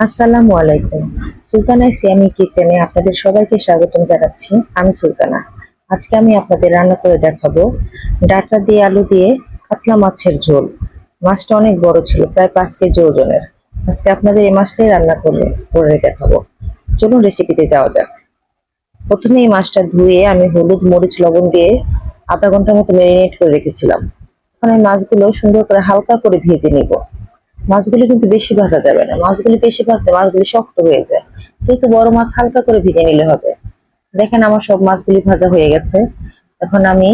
আসসালামু আলাইকুম। সুলতানা সিয়ামি কিচেনে আপনাদের সবাইকে স্বাগতম জানাচ্ছি। আমি সুলতানা। আজকে আমি আপনাদের রান্না করে দেখাবো ডাটা দিয়ে আলু দিয়ে কাতলা মাছের ঝোল। মাছটা অনেক বড় ছিল, প্রায় পাঁচ কেজি ওজনের। আজকে আপনাদের এই মাছটাই রান্না করে করে দেখাবো। চলুন রেসিপিতে যাওয়া যাক। প্রথমে এই মাছটা ধুয়ে আমি হলুদ, মরিচ, লবণ দিয়ে আধা ঘণ্টার মতো ম্যারিনেট করে রেখেছিলাম। এখন এই মাছগুলো সুন্দর করে হালকা করে ভেজে নিব। মাছগুলো কিন্তু বেশি ভাজা যাবে না। মাছগুলি বেশি ভাজলে মাছগুলি শক্ত হয়ে যায়। যেহেতু বড় মাছ হালকা করে ভেজে নিলে হবে। দেখেন আমার সব মাছগুলি ভাজা হয়ে গেছে। এখন আমি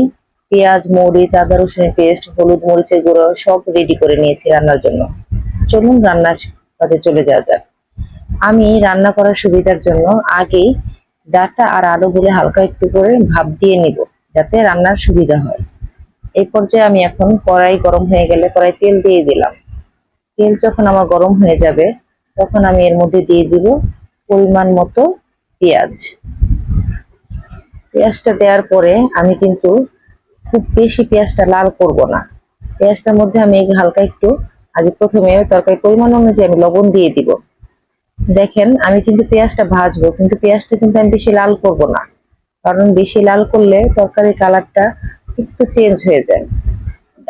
পেঁয়াজ, মরিচ, আদা, রসুনের পেস্ট, হলুদ, মরিচের গুঁড়ো সব রেডি করে নিয়েছি রান্নার জন্য। চলুন রান্নার কাজে চলে যাওয়া যাক। আমি রান্না করার সুবিধার জন্য আগেই ডাটা আর আলুগুলি হালকা একটু করে ভাপ দিয়ে নিব, যাতে রান্নার সুবিধা হয়। এই পর্যায়ে আমি এখন কড়াই গরম হয়ে গেলে কড়াই তেল দিয়ে দিলাম। তেল যখন আমার গরম হয়ে যাবে, তখন আমি এর মধ্যে দিয়ে দিব পরিমাণ মতো পেঁয়াজ। পেঁয়াজটা দেওয়ার পরে আমি কিন্তু খুব বেশি পেঁয়াজটা লাল করব না। পেঁয়াজটার মধ্যে আমি হালকা একটু, আগে প্রথমে তরকারি পরিমাণ অনুযায়ী আমি লবণ দিয়ে দিব। দেখেন, আমি কিন্তু পেঁয়াজটা ভাজবো, কিন্তু পেঁয়াজটা কিন্তু আমি বেশি লাল করব না। কারণ বেশি লাল করলে তরকারির কালারটা একটু চেঞ্জ হয়ে যায়।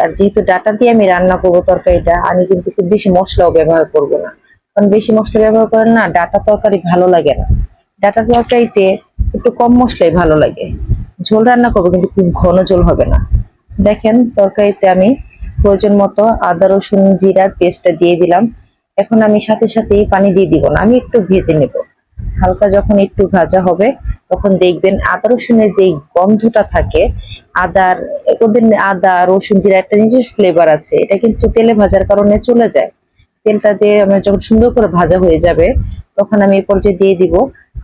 আর যেহেতু ডাটা দিয়ে আমি রান্না করব তরকারিটা, আমি কিন্তু খুব বেশি মশলাও ব্যবহার করব না। কারণ বেশি মশলা ব্যবহার করেন না ডাটা তরকারি ভালো লাগে না। ডাটা তরকারিতে একটু কম মশলাই ভালো লাগে। ঝোল রান্না করব কিন্তু খুব ঘন ঝোল হবে না। দেখেন তরকারিতে আমি প্রয়োজন মতো আদা, রসুন জিরার পেস্টটা দিয়ে দিলাম। এখন আমি সাথে সাথে পানি দিয়ে দিব না, আমি একটু ভেজে নেব। হালকা যখন একটু ভাজা হবে, তখন দেখবেন আদা, রসুনের যেই গন্ধটা থাকে আদার ওদের আদা, রসুন, জিরা একটা নিজস্ব ফ্লেভার আছে। এটা কিন্তু তেলে ভাজার কারণে চলে যায়। তেলটা দিয়ে আমার যখন সুন্দর করে ভাজা হয়ে যাবে, তখন আমি এই পর্যায়ে দিয়ে দিব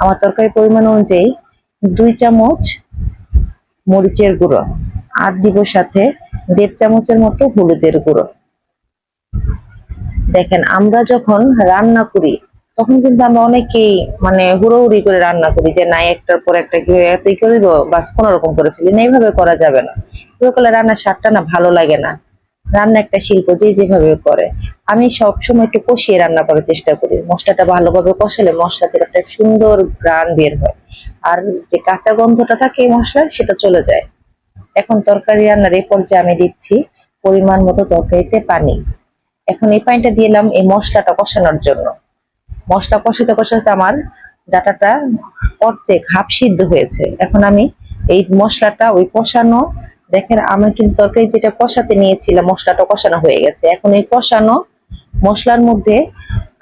আমার তরকারি পরিমাণ অনুযায়ী দুই চামচ মরিচের গুঁড়ো আর দিব সাথে দেড় চামচের মতো হলুদের গুঁড়ো। দেখেন, আমরা যখন রান্না করি তখন কিন্তু আমরা অনেকেই মানে হুড়োহুড়ি করে রান্না করি যে, নাই, একটার পর একটা কি এতই করে দিব, বাস কোনো রকম করে ফেলি। না এইভাবে করা যাবে না। করলে রান্নার স্বাদটা না ভালো লাগে না। রান্না একটা শিল্প যে যেভাবে করে। আমি সব সময় একটু কষিয়ে রান্না করার চেষ্টা করি। মশলাটা ভালোভাবে কষালে মশলা থেকে একটা সুন্দর গ্রান বের হয়। আর যে কাঁচা গন্ধটা থাকে মশলার, সেটা চলে যায়। এখন তরকারি রান্নার এই পর্যায়ে আমি দিচ্ছি পরিমাণ মতো তরকারিতে পানি। এখন এই পানিটা দিলাম এই মশলাটা কষানোর জন্য। মশলা কষাতে কষাতে আমার ডাটাটা অর্ধেক হাফ সিদ্ধ হয়েছে। এখন আমি এই মশলাটা ওই কষানো, দেখেন আমি কিন্তু তরকারি যেটা কষাতে নিয়েছিলাম, মশলাটা কষানো হয়ে গেছে। এখন এই কষানো মশলার মধ্যে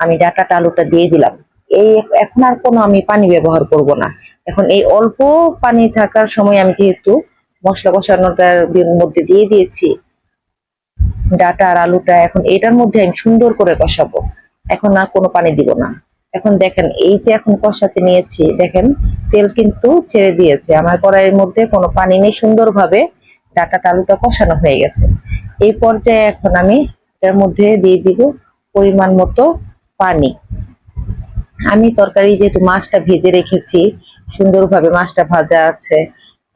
আমি ডাটাটা, আলুটা দিয়ে দিলাম। এই এখন আর কোনো আমি পানি ব্যবহার করব না। এখন এই অল্প পানি থাকার সময় আমি যেহেতু মশলা কষানোটার মধ্যে দিয়ে দিয়েছি, ডাটা আর আলুটা এখন এটার মধ্যে আমি সুন্দর করে কষাবো। এখন আর কোনো পানি দিব না। এখন দেখেন, এই যে এখন কষাতে নিয়েছি, দেখেন, তেল কিন্তু ছেড়ে দিয়েছে। আমার কড়াইয়ের মধ্যে কোনো পানি নেই, সুন্দরভাবে ডাটা আলুটা কষানো হয়ে গেছে। এই পর্যায়ে এখন আমি এটার মধ্যে দিয়ে দিব পরিমাণ মতো পানি। আমি তরকারি যেহেতু মাছটা ভেজে রেখেছি, সুন্দরভাবে মাছটা ভাজা আছে,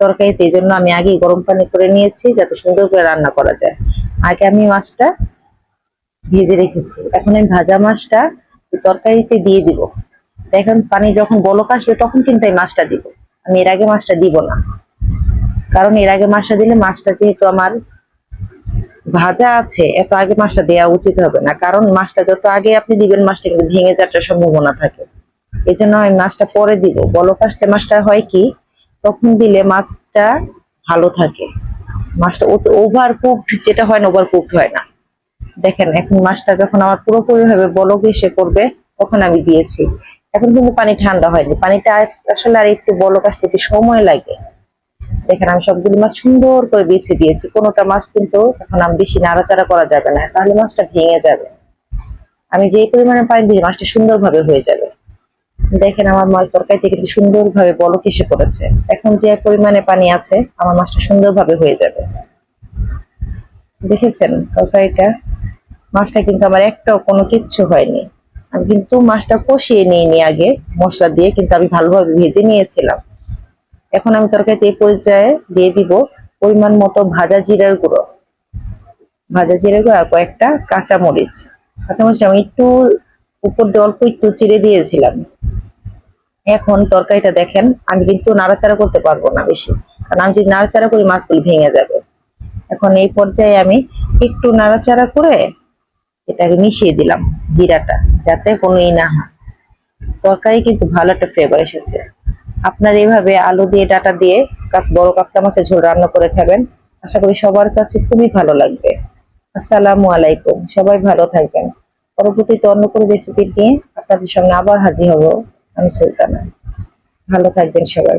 তরকারিতে এই জন্য আমি আগেই গরম পানি করে নিয়েছি, যাতে সুন্দর করে রান্না করা যায়। আগে আমি মাছটা ভেজে রেখেছি। এখন আমি ভাজা মাছটা তরকারিতে দিয়ে দিব। দেখেন, পানি যখন বলক আসবে, তখন কিন্তু এই মাছটা দিব। আমি এর আগে মাছটা দিব না। কারণ এর আগে মাছটা দিলে মাছটা যেহেতু আমার ভাজা আছে, এত আগে মাছটা দেওয়া উচিত হবে না। কারণ মাছটা যত আগে আপনি দিবেন, মাছটা কিন্তু ভেঙে যাওয়ার সম্ভাবনা থাকে। এই জন্য আমি মাছটা পরে দিব। বলক আসলে মাছটা হয় কি, তখন দিলে মাছটা ভালো থাকে। মাছটা ওভার কুকড যেটা হয় না ওভার কুকড হয় না। দেখেন, এখন মাছটা যখন আমার পুরোপুরি ভাবে বলক এসে পড়বে তখন আমি দিয়েছি। এখন কিন্তু পানি ঠান্ডা হয়নি। পানিটা আসলে আর একটু বলক আসতে একটু সময় লাগে। দেখেন, আমি সবগুলি মাছ সুন্দর করে বেছে দিয়েছি। কোনোটা মাছ কিন্তু এখন আমি বেশি নাড়াচাড়া করা যাবে না। তাহলে মাছটা ভেঙে যাবে। আমি যেই পরিমাণে পানি দিই মাছটা সুন্দরভাবে হয়ে যাবে। দেখেন, আমার মাছ তরকারিতে কিন্তু সুন্দরভাবে বলক এসে পড়েছে। এখন যে পরিমাণে পানি আছে, আমার মাছটা সুন্দরভাবে হয়ে যাবে। দেখেছেন তরকারিটা? মাছটা কিন্তু আমার একটাও কোনো কিচ্ছু হয়নি। আমি কিন্তু মাছটা কষিয়ে নিইনি আগে, মশলা দিয়ে, কিন্তু আমি ভালোভাবে ভেজে নিয়েছিলাম। এখন আমি তরকারিতে এই পর্যায়ে দিয়ে দিব পরিমাণ মতো ভাজা জিরার গুঁড়ো। ভাজা জিরার গুঁড়ো আর কয়েকটা কাঁচা মরিচ কাঁচা মরিচ আমি একটু উপর দিয়ে অল্প একটু চিড়ে দিয়েছিলাম। এখন তরকারিটা দেখেন, আমি কিন্তু নাড়াচাড়া করতে পারব না বেশি। কারণ আমি যদি নাড়াচাড়া করি, মাছগুলো ভেঙে যাবে। এখন এই পর্যায়ে আমি একটু নাড়াচাড়া করে এটাকে মিশিয়ে দিলাম জিরাটা, যাতে কোনো ই না হয়। তরকারি কিন্তু ভালো একটা ফ্লেভার এসেছে। আপনার এইভাবে আলু দিয়ে, ডাটা দিয়ে বড় কাপটা মাছের ঝোল রান্না করে খাবেন। আশা করি সবার কাছে খুবই ভালো লাগবে। আসসালামু আলাইকুম। সবাই ভালো থাকবেন। পরবর্তীতে অন্য কোনো রেসিপি নিয়ে আপনাদের সামনে আবার হাজির হব আমি সুলতানা। ভালো থাকবেন সবাই।